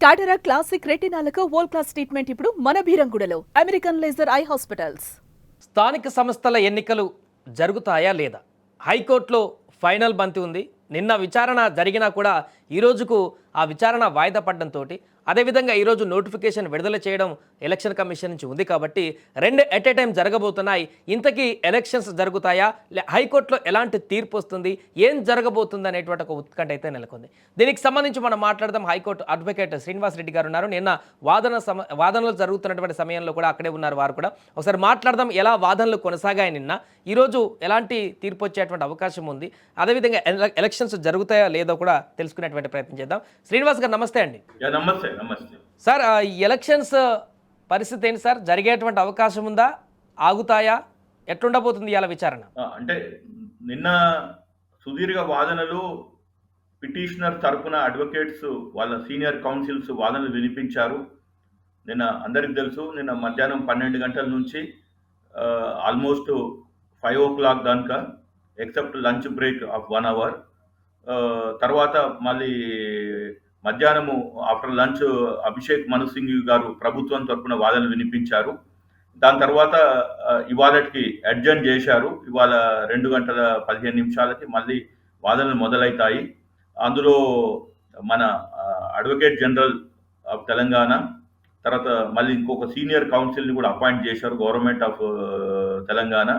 టాటరా classic రెటినాలకు world class treatment ఇప్పుడు మన బీరంగుడలో అమెరికన్ లేజర్ ఐ హాస్పిటల్స్ స్థానిక సంస్థల ఎన్నికలు జరుగుతాయా లేదా? హైకోర్టులో ఫైనల్ బంతి ఉంది. నిన్న విచారణ జరిగినా కూడా ఈ రోజుకు ఆ విచారణ వాయిదా పడడంతో అదేవిధంగా ఈరోజు నోటిఫికేషన్ విడుదల చేయడం ఎలక్షన్ కమిషన్ నుంచి ఉంది కాబట్టి రెండు ఎట్ ఏ టైం జరగబోతున్నాయి. ఇంతకీ ఎలక్షన్స్ జరుగుతాయా? లే- హైకోర్టులో ఎలాంటి తీర్పు వస్తుంది? ఏం జరగబోతుంది అనేటువంటి ఒక ఉత్కంఠ అయితే నెలకొంది. దీనికి సంబంధించి మనం మాట్లాడదాం. హైకోర్టు అడ్వకేట్ శ్రీనివాస్ రెడ్డి గారు ఉన్నారు. నిన్న వాదన సమ వాదనలు జరుగుతున్నటువంటి సమయంలో కూడా అక్కడే ఉన్నారు వారు కూడా. ఒకసారి మాట్లాడదాం ఎలా వాదనలు కొనసాగాయి నిన్న. ఈరోజు ఎలాంటి తీర్పు వచ్చేటువంటి అవకాశం ఉంది? అదేవిధంగా ఎల- ఎలక్షన్స్ జరుగుతాయా లేదో కూడా తెలుసుకునేటువంటి ప్రయత్నం చేద్దాం. శ్రీనివాస్ గారు నమస్తే అండి. నమస్తే నమస్తే. సార్ ఎలక్షన్స్ పరిస్థితి ఏంటి సార్? జరిగేటువంటి అవకాశం ఉందా? ఆగుతాయా? ఎట్లుండబోతుంది ఇలా విచారణ? అంటే నిన్న సుదీర్ఘ వాదనలు పిటిషనర్ తరపున అడ్వకేట్స్ వాళ్ళ సీనియర్ కౌన్సిల్స్ వాదనలు వినిపించారు. నిన్న అందరికి తెలుసు నిన్న మధ్యాహ్నం పన్నెండు గంటల నుంచి ఆల్మోస్ట్ ఫైవ్ ఓ క్లాక్ దాకా except lunch break of one hour. తర్వాత మళ్ళీ మధ్యాహ్నము ఆఫ్టర్ లంచ్ అభిషేక్ మను సింగ్ గారు ప్రభుత్వం తరపున వాదనలు వినిపించారు. దాని తర్వాత ఇవాళకి అడ్జర్న్ చేశారు. ఇవాళ రెండు గంటల పదిహేను నిమిషాలకి మళ్ళీ వాదనలు మొదలవుతాయి అందులో మన అడ్వకేట్ జనరల్ ఆఫ్ తెలంగాణ తర్వాత మళ్ళీ ఇంకొక సీనియర్ కౌన్సిల్ని కూడా అపాయింట్ చేశారు గవర్నమెంట్ ఆఫ్ తెలంగాణ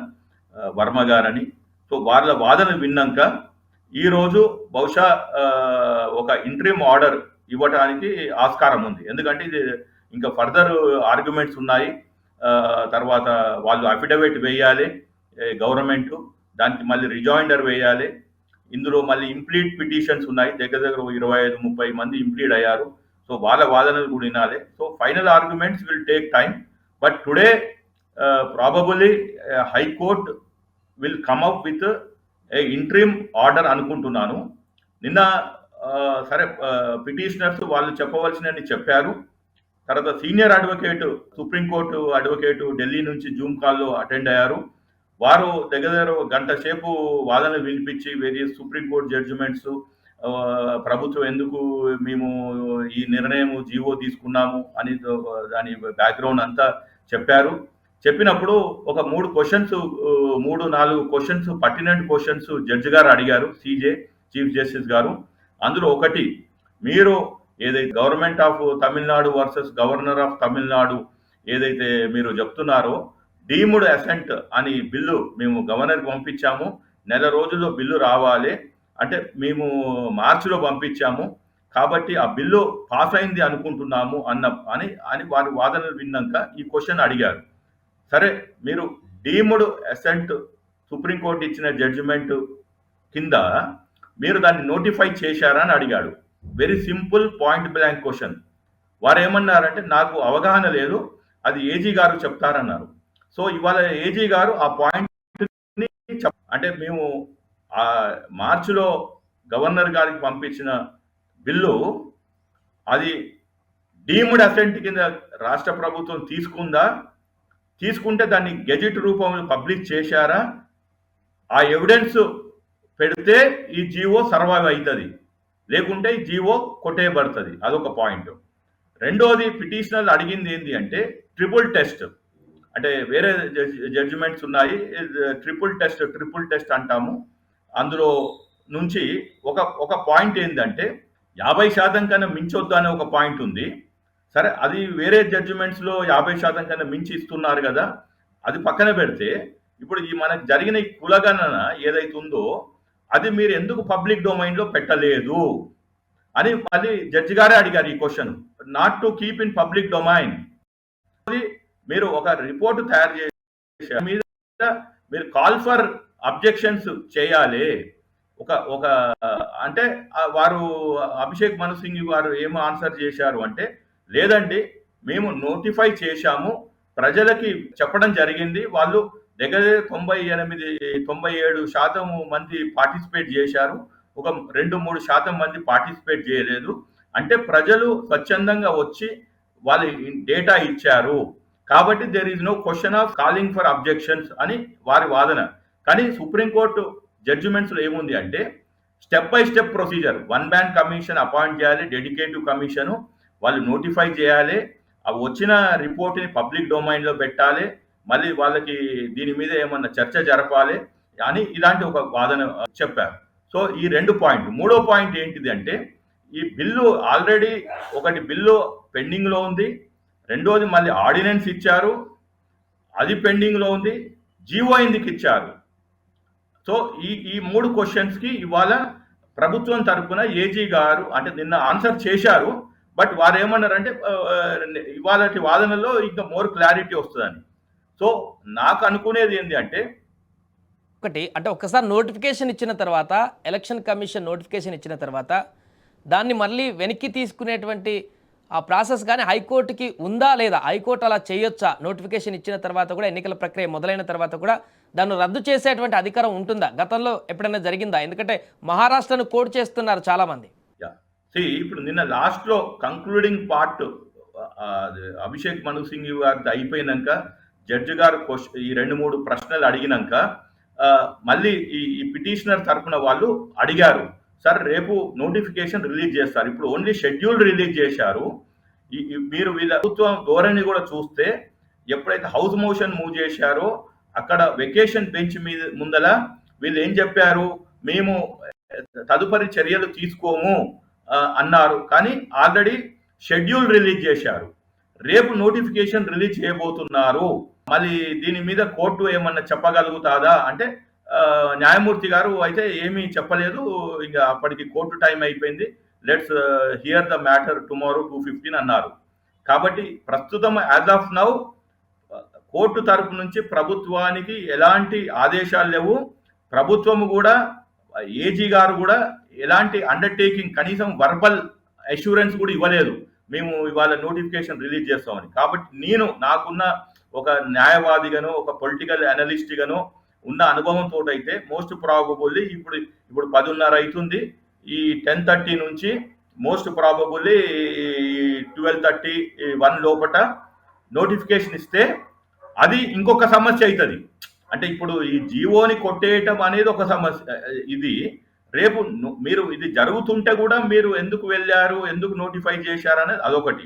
వర్మ గారని. సో వాళ్ళ వాదన విన్నాక ఈరోజు బహుశా ఒక ఇంట్రీమ్ ఆర్డర్ ఇవ్వటానికి ఆస్కారం ఉంది. ఎందుకంటే ఇది ఇంకా ఫర్దర్ ఆర్గ్యుమెంట్స్ ఉన్నాయి. తర్వాత వాళ్ళు అఫిడవిట్ వేయాలి గవర్నమెంట్ దానికి మళ్ళీ రిజాయిండర్ వేయాలి. ఇందులో మళ్ళీ ఇంప్లీట్ పిటిషన్స్ ఉన్నాయి. దగ్గర దగ్గర ఇరవై ఐదు ముప్పై మంది ఇంప్లీడ్ అయ్యారు. సో వాళ్ళ వాదనలు కూడా వినాలి. So final arguments will take time but today probably high court will come up with interim order అనుకుంటున్నాను. నిన్న సరే పిటిషనర్స్ వాళ్ళు చెప్పవలసినవి చెప్పారు. తర్వాత senior advocate supreme court advocate Delhi నుంచి జూమ్ కాల్లో అటెండ్ అయ్యారు. వారు దగ్గర గంట సేపు వాదనలు వినిపించి వేరియస్ సుప్రీంకోర్టు జడ్జిమెంట్స్ ప్రభుత్వం ఎందుకు మేము ఈ నిర్ణయం జీవో తీసుకున్నాము అని దాని బ్యాక్గ్రౌండ్ అంతా చెప్పారు. చెప్పినప్పుడు ఒక మూడు క్వశ్చన్స్ మూడు నాలుగు క్వశ్చన్స్ పర్టినెంట్ క్వశ్చన్స్ జడ్జి గారు అడిగారు సీజే చీఫ్ జస్టిస్ గారు. అందులో ఒకటి మీరు ఏదైతే government of Tamil Nadu versus governor of Tamil Nadu ఏదైతే మీరు చెప్తున్నారో డీమ్డ్ అసెంట్ అని బిల్లు మేము గవర్నర్కి పంపించాము. నెల రోజుల్లో బిల్లు రావాలి. అంటే మేము మార్చిలో పంపించాము. కాబట్టి ఆ బిల్లు పాస్ అయింది అనుకుంటున్నాము అన్న అని అని వారి వాదనలు విన్నాక ఈ క్వశ్చన్ అడిగారు. సరే మీరు డీమ్డ్ అసెంట్ సుప్రీంకోర్టు ఇచ్చిన జడ్జిమెంట్ కింద మీరు దాన్ని నోటిఫై చేశారా అని అడిగాడు. Very simple point blank question వారు ఏమన్నారంటే నాకు అవగాహన లేదు అది ఏజీ గారు చెప్తారన్నారు. సో ఇవాళ ఏజీ గారు ఆ పాయింట్ అంటే మేము ఆ మార్చిలో గవర్నర్ గారికి పంపించిన బిల్లు అది డీమ్డ్ అసెంట్ కింద రాష్ట్ర ప్రభుత్వం తీసుకుందా తీసుకుంటే దాన్ని గెజిట్ రూపంలో పబ్లిష్ చేశారా? ఆ ఎవిడెన్స్ పెడితే ఈ జీవో సర్వైవ్ అవుతుంది. లేకుంటే ఈ జీవో కొట్టేయబడుతుంది. అదొక పాయింట్. రెండోది పిటిషనర్ అడిగింది ఏంటి అంటే ట్రిపుల్ టెస్ట్. అంటే వేరే జడ్జిమెంట్స్ ఉన్నాయి. ట్రిపుల్ టెస్ట్ ట్రిపుల్ టెస్ట్ అంటాము. అందులో నుంచి ఒక ఒక పాయింట్ ఏంటంటే యాభై శాతం కన్నా మించొద్దు అనే ఒక పాయింట్ ఉంది. సరే అది వేరే జడ్జిమెంట్స్లో యాభై శాతం కన్నా మించి ఇస్తున్నారు కదా అది పక్కన పెడితే ఇప్పుడు ఈ మనకు జరిగిన ఈ కులగణన ఏదైతే ఉందో అది మీరు ఎందుకు పబ్లిక్ డొమైన్లో పెట్టలేదు? అని మళ్ళీ జడ్జి గారే అడిగారు ఈ question not to keep in public domain మీరు ఒక రిపోర్ట్ తయారు చేసే మీద మీరు కాల్ ఫర్ అబ్జెక్షన్స్ చేయాలి. ఒక ఒక అంటే వారు అభిషేక్ మను సింగ్ గారు ఏం ఆన్సర్ చేశారు అంటే లేదండి మేము నోటిఫై చేశాము. ప్రజలకి చెప్పడం జరిగింది. వాళ్ళు దగ్గర తొంభై ఎనిమిది తొంభై ఏడు శాతం మంది పార్టిసిపేట్ చేశారు. ఒక రెండు మూడు శాతం మంది పార్టిసిపేట్ చేయలేదు. అంటే ప్రజలు స్వచ్ఛందంగా వచ్చి వాళ్ళ డేటా ఇచ్చారు. కాబట్టి there is no question of calling for objections అని వారి వాదన. కానీ సుప్రీంకోర్టు జడ్జిమెంట్స్లో ఏముంది అంటే step by step procedure one man commission appoint చేయాలి డెడికేటివ్ కమిషను వాళ్ళు నోటిఫై చేయాలి. అవి వచ్చిన రిపోర్ట్ని పబ్లిక్ డొమైన్లో పెట్టాలి. మళ్ళీ వాళ్ళకి దీని మీద ఏమన్నా చర్చ జరపాలి అని ఇలాంటి ఒక వాదన చెప్పారు. సో ఈ రెండు పాయింట్ మూడో పాయింట్ ఏంటిది అంటే ఈ బిల్లు ఆల్రెడీ ఒకటి బిల్లు పెండింగ్లో ఉంది. రెండోది మళ్ళీ ఆర్డినెన్స్ ఇచ్చారు. అది పెండింగ్లో ఉంది. జీవో ఎందుకు ఇచ్చారు? సో ఈ ఈ మూడు క్వశ్చన్స్కి ఇవాళ ప్రభుత్వం తరపున ఏజీ గారు అంటే నిన్న ఆన్సర్ చేశారు. బట్ వారు ఏమన్నారంటే ఇవాళ వాదనలో ఇంకా మోర్ క్లారిటీ వస్తుందని. సో నాకు అనుకునేది ఏంటి అంటే ఒకటి అంటే ఒక్కసారి నోటిఫికేషన్ ఇచ్చిన తర్వాత ఎలక్షన్ కమిషన్ నోటిఫికేషన్ ఇచ్చిన తర్వాత దాన్ని మళ్ళీ వెనక్కి తీసుకునేటువంటి ఆ ప్రాసెస్ కానీ హైకోర్టుకి ఉందా లేదా హైకోర్టు అలా చేయొచ్చా? నోటిఫికేషన్ ఇచ్చిన తర్వాత కూడా ఎన్నికల ప్రక్రియ మొదలైన తర్వాత కూడా దాన్ని రద్దు చేసేటువంటి అధికారం ఉంటుందా? గతంలో ఎప్పుడైనా జరిగిందా? ఎందుకంటే మహారాష్ట్రను కోడ్ చేస్తున్నారు చాలామంది. ఇప్పుడు నిన్న లాస్ట్లో కంక్లూడింగ్ పార్ట్ అభిషేక్ మను సింగ్ గారిది అయిపోయినాక జడ్జి గారు క్వశ్చన్ ఈ రెండు మూడు ప్రశ్నలు అడిగినాక మళ్ళీ ఈ ఈ పిటిషనర్ తరపున వాళ్ళు అడిగారు. సార్ రేపు నోటిఫికేషన్ రిలీజ్ చేస్తారు. ఇప్పుడు ఓన్లీ షెడ్యూల్ రిలీజ్ చేశారు. మీరు వీళ్ళ ప్రభుత్వం ధోరణి కూడా చూస్తే ఎప్పుడైతే హౌస్ మోషన్ మూవ్ చేశారో అక్కడ వెకేషన్ బెంచ్ మీద ముందల వీళ్ళు ఏం చెప్పారు? మేము తదుపరి చర్యలు తీసుకోము. అన్నారు. కానీ ఆల్రెడీ షెడ్యూల్ రిలీజ్ చేశారు. రేపు నోటిఫికేషన్ రిలీజ్ చేయబోతున్నారు. మళ్ళీ దీని మీద కోర్టు ఏమన్నా చెప్పగలుగుతాదా? అంటే న్యాయమూర్తి గారు అయితే ఏమీ చెప్పలేదు. ఇంకా అప్పటికి కోర్టు టైం అయిపోయింది. Let's hear the matter tomorrow two fifteen అన్నారు. కాబట్టి ప్రస్తుతం యాజ్ ఆఫ్ నౌ కోర్టు తరపు నుంచి ప్రభుత్వానికి ఎలాంటి ఆదేశాలు లేవు. ప్రభుత్వము కూడా ఏజీ గారు కూడా ఎలాంటి అండర్టేకింగ్ కనీసం వర్బల్ అష్యూరెన్స్ కూడా ఇవ్వలేదు. మేము ఇవాళ నోటిఫికేషన్ రిలీజ్ చేస్తామని. కాబట్టి నేను నాకున్న ఒక న్యాయవాదిగాను ఒక పొలిటికల్ అనలిస్ట్గాను ఉన్న అనుభవంతో అయితే మోస్ట్ ప్రాబబుల్లీ ఇప్పుడు ఇప్పుడు పదిన్నర అవుతుంది ఈ టెన్ థర్టీ నుంచి most probably twelve thirty one లోపట నోటిఫికేషన్ ఇస్తే అది ఇంకొక సమస్య అవుతుంది అంటే ఇప్పుడు ఈ జియోని కొట్టేయటం అనేది ఒక సమస్య ఇది రేపు మీరు ఇది జరుగుతుంటే కూడా మీరు ఎందుకు వెళ్ళారు ఎందుకు నోటిఫై చేశారు అనేది అదొకటి.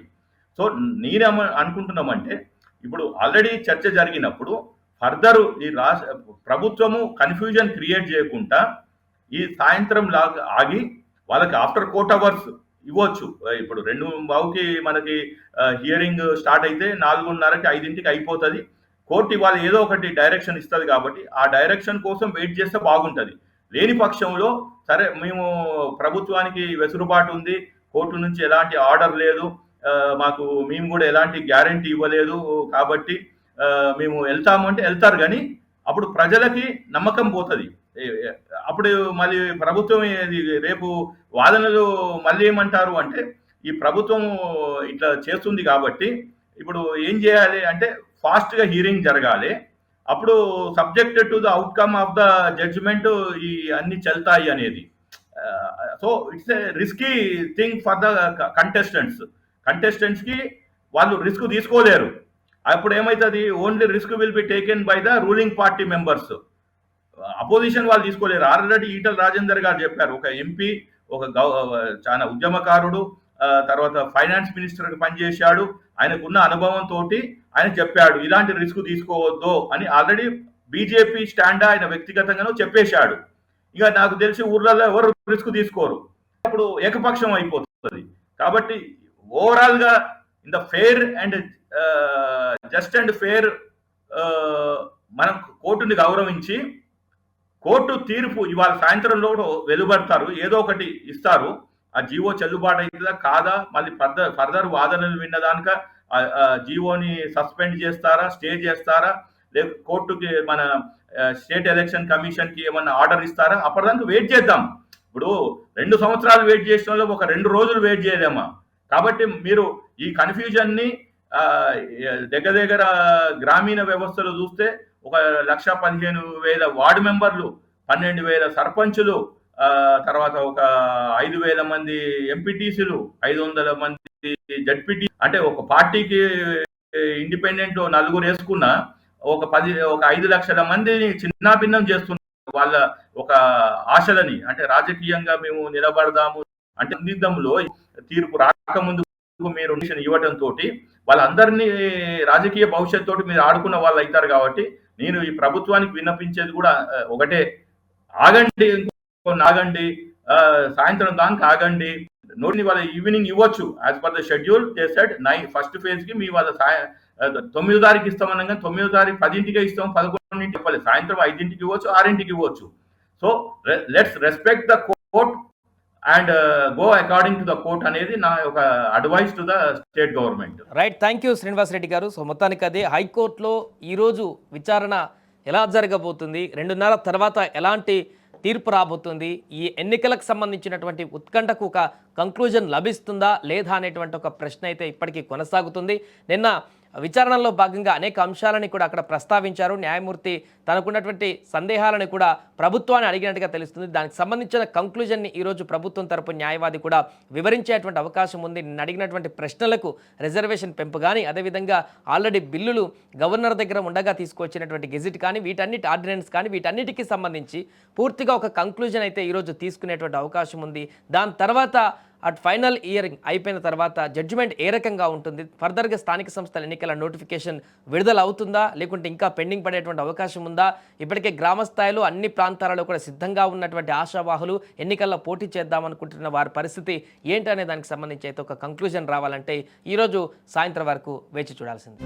సో నేనేమ అనుకుంటున్నామంటే ఇప్పుడు ఆల్రెడీ చర్చ జరిగినప్పుడు ఫర్దర్ ఈ రాష్ట్ర ప్రభుత్వము కన్ఫ్యూజన్ క్రియేట్ చేయకుండా ఈ సాయంత్రం లాగా ఆగి వాళ్ళకి ఆఫ్టర్ కోర్ట్ అవర్స్ ఇవ్వచ్చు. ఇప్పుడు రెండు బావుకి మనకి హియరింగ్ స్టార్ట్ అయితే నాలుగున్నరకి ఐదింటికి అయిపోతుంది. కోర్టు ఇవాళ ఏదో ఒకటి డైరెక్షన్ ఇస్తుంది కాబట్టి ఆ డైరెక్షన్ కోసం వెయిట్ చేస్తే బాగుంటుంది. లేని పక్షంలో సరే మేము ప్రభుత్వానికి వెసులుబాటు ఉంది. కోర్టు నుంచి ఎలాంటి ఆర్డర్ లేదు. మాకు మేము కూడా ఎలాంటి గ్యారంటీ ఇవ్వలేదు. కాబట్టి మేము వెళ్తాము అంటే వెళ్తారు కానీ అప్పుడు ప్రజలకి నమ్మకం పోతుంది. అప్పుడు మళ్ళీ ప్రభుత్వం ఇది రేపు వాదనలు మళ్ళీ ఏమంటారు అంటే ఈ ప్రభుత్వం ఇట్లా చేస్తుంది కాబట్టి ఇప్పుడు ఏం చేయాలి అంటే ఫాస్ట్గా హీరింగ్ జరగాలి. అప్పుడు subject to the outcome of the judgement ఈ అన్ని చెల్తాయి అనేది. So it's a risky thing for the contestants కంటెస్టెంట్స్కి వాళ్ళు రిస్క్ తీసుకోలేరు. అప్పుడు ఏమవుతుంది only risk will be taken by the ruling party members opposition వాళ్ళు తీసుకోలేరు. ఆల్రెడీ ఈటల రాజేందర్ గారు చెప్పారు. ఒక ఎంపీ ఒక గౌ చాలా ఉద్యమకారుడు తర్వాత ఫైనాన్స్ మినిస్టర్కి పనిచేశాడు. ఆయనకున్న అనుభవంతో ఆయన చెప్పాడు ఇలాంటి రిస్క్ తీసుకోవద్దు అని ఆల్రెడీ బీజేపీ స్టాండ్ ఆయన వ్యక్తిగతంగానూ చెప్పేశాడు. ఇక నాకు తెలిసి ఊర్లలో ఎవరు రిస్క్ తీసుకోరు. అప్పుడు ఏకపక్షం అయిపోతుంది. కాబట్టి ఓవరాల్గా in the fair and just and fair మనం కోర్టుని గౌరవించి కోర్టు తీర్పు ఇవాళ సాయంత్రంలో వెలువడతారు. ఏదో ఒకటి ఇస్తారు. ఆ జీవో చెల్లుబాటు అవుతుందా కాదా? మళ్ళీ ఫర్దర్ ఫర్దర్ వాదనలు విన్నదానిక ఆ- జీవోని సస్పెండ్ చేస్తారా? స్టే చేస్తారా? లేక కోర్టుకి మన స్టేట్ ఎలక్షన్ కమిషన్కి ఏమన్నా ఆర్డర్ ఇస్తారా? అప్పటిదాకా వెయిట్ చేద్దాం. ఇప్పుడు రెండు సంవత్సరాలు వెయిట్ చేసిన వాళ్ళు ఒక రెండు రోజులు వెయిట్ చేయలేమా? కాబట్టి మీరు ఈ కన్ఫ్యూజన్ని దగ్గర దగ్గర గ్రామీణ వ్యవస్థలో చూస్తే ఒక లక్ష పదిహేను వేల వార్డు మెంబర్లు పన్నెండు వేల సర్పంచులు తర్వాత ఒక ఐదు వేల మంది ఎంపీటీసీలు ఐదు వందల మంది జడ్పీటీ అంటే ఒక పార్టీకి ఇండిపెండెంట్ నలుగురు వేసుకున్న ఒక పది ఒక ఐదు లక్షల మందిని చిన్నాభిన్నం చేస్తున్నారు వాళ్ళ ఒక ఆశలని అంటే రాజకీయంగా మేము నిలబడదాము అంటే సందిగ్ధంలో తీర్పు రాకముందు మీరు ఇవ్వటం తోటి వాళ్ళందరినీ రాజకీయ భవిష్యత్ తోటి మీరు ఆడుకున్న వాళ్ళు అవుతారు కాబట్టి నేను ఈ ప్రభుత్వానికి విన్నపించేది కూడా ఒకటే. ఆగండి కొన్ని ఆగండి సాయంత్రం దానికి ఆగండి. నోటిని వాళ్ళ ఈవినింగ్ ఇవ్వచ్చు. యాజ్ పర్ ద షెడ్యూల్ చేసాడు సెడ్ నై ఫస్ట్ ఫేజ్కి మీ వాళ్ళ సాయ తొమ్మిది తొమ్మిదో తారీఖు ఇస్తామనగా తొమ్మిదో తారీఖు పదింటికి ఇస్తాం పదకొండింటికి ఇవ్వాలి. సాయంత్రం ఐదింటికి ఇవ్వచ్చు ఆరింటికి ఇవ్వచ్చు. So let's respect the court and go according to the court అనేది నా ఒక advice to the state government right thank you Srinivas Reddy garu. So మొత్తానికి అదే హైకోర్టులో ఈరోజు విచారణ ఎలా జరగబోతుంది? రెండున్నర తర్వాత ఎలాంటి తీర్పు రాబోతుంది. ఈ ఎన్నికలకు సంబంధించినటువంటి ఉత్కంఠకు ఒక కంక్లూజన్ లభిస్తుందా లేదా అనేటువంటి ఒక ప్రశ్న అయితే ఇప్పటికీ కొనసాగుతుంది. నిన్న విచారణలో భాగంగా అనేక అంశాలని కూడా అక్కడ ప్రస్తావించారు. న్యాయమూర్తి తనకున్నటువంటి సందేహాలను కూడా ప్రభుత్వాన్ని అడిగినట్టుగా తెలుస్తుంది. దానికి సంబంధించిన కంక్లూజన్ని ఈరోజు ప్రభుత్వం తరపు న్యాయవాది కూడా వివరించేటువంటి అవకాశం ఉంది. నిన్న అడిగినటువంటి ప్రశ్నలకు రిజర్వేషన్ పెంపు కానీ అదేవిధంగా ఆల్రెడీ బిల్లులు గవర్నర్ దగ్గర ఉండగా తీసుకొచ్చినటువంటి గెజిట్ కానీ వీటన్నిటి ఆర్డినెన్స్ కానీ వీటన్నిటికీ సంబంధించి పూర్తిగా ఒక కంక్లూజన్ అయితే ఈరోజు తీసుకునేటువంటి అవకాశం ఉంది. దాని తర్వాత అట్ ఫైనల్ ఇయరింగ్ అయిపోయిన తర్వాత జడ్జిమెంట్ ఏ రకంగా ఉంటుంది? ఫర్దర్గా స్థానిక సంస్థల ఎన్నికల నోటిఫికేషన్ విడుదల అవుతుందా లేకుంటే ఇంకా పెండింగ్ పడేటువంటి అవకాశం ఉందా? ఇప్పటికే గ్రామ స్థాయిలో అన్ని ప్రాంతాలలో కూడా సిద్ధంగా ఉన్నటువంటి ఆశావాహులు ఎన్నికల్లో పోటీ చేద్దామనుకుంటున్న వారి పరిస్థితి ఏంటనే దానికి సంబంధించి అయితే ఒక కంక్లూజన్ రావాలంటే ఈరోజు సాయంత్రం వరకు వేచి చూడాల్సింది.